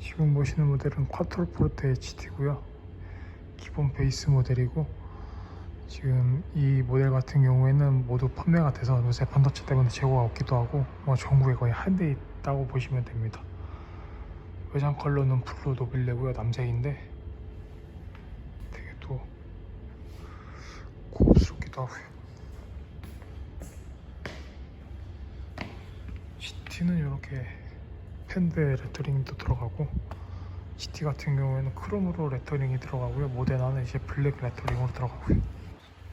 지금 보시는 모델은 쿼트로 포르테 HT고요. 기본 베이스 모델이고 지금 이 모델 같은 경우에는 모두 판매가 돼서 요새 반도체 때문에 재고가 없기도 하고 뭐 전국에 거의 한 대 있다고 보시면 됩니다. 외장 컬러는 블루 노빌레고요 남색인데 되게 또 고급스럽기도 하고요. GT는 이렇게 팬드 레터링도 들어가고 GT 같은 경우에는 크롬으로 레터링이 들어가고요. 모데나는 이제 블랙 레터링으로 들어가고요.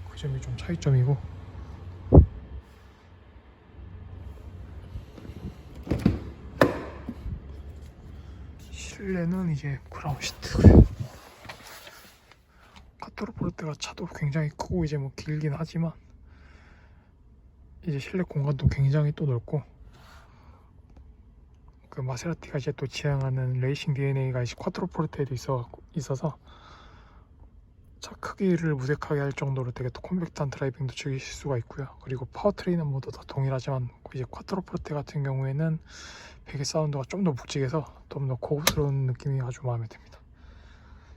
그 점이 좀 차이점이고 실내는 이제 브라운 시트고요. 카토르포르테가 차도 굉장히 크고 이제 뭐 길긴 하지만 이제 실내 공간도 굉장히 또 넓고 그 마세라티가 이제 또 지향하는 레이싱 DNA가 이제 쿼트로포르테에도 있어 있어서 차 크기를 무색하게 할 정도로 되게 또 콤팩트한 드라이빙도 즐기실 수가 있고요. 그리고 파워트레인은 모두 다 동일하지만 이제 쿼트로포르테 같은 경우에는 베개 사운드가 좀 더 묵직해서 좀 더 고급스러운 느낌이 아주 마음에 듭니다.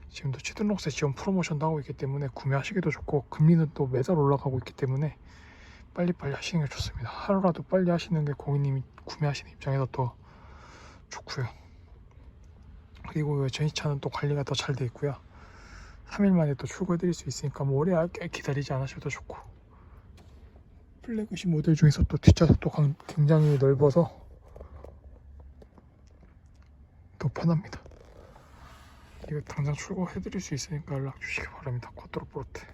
지금도 치든록스 지원 프로모션도 하고 있기 때문에 구매하시기도 좋고 금리는 또 매달 올라가고 있기 때문에 빨리빨리 하시는 게 좋습니다. 하루라도 빨리 하시는 게 고객님이 구매하시는 입장에서 더 좋고요. 그리고 전시차는 또 관리가 더 잘 돼 있고요. 3일 만에 또 출고해 드릴 수 있으니까 뭐 오래 기다리지 않으셔도 좋고 플래그십 모델 중에서 또 뒷좌석도 강- 굉장히 넓어서 더 편합니다. 이거 당장 출고해 드릴 수 있으니까 연락 주시기 바랍니다. 쿼트로포르테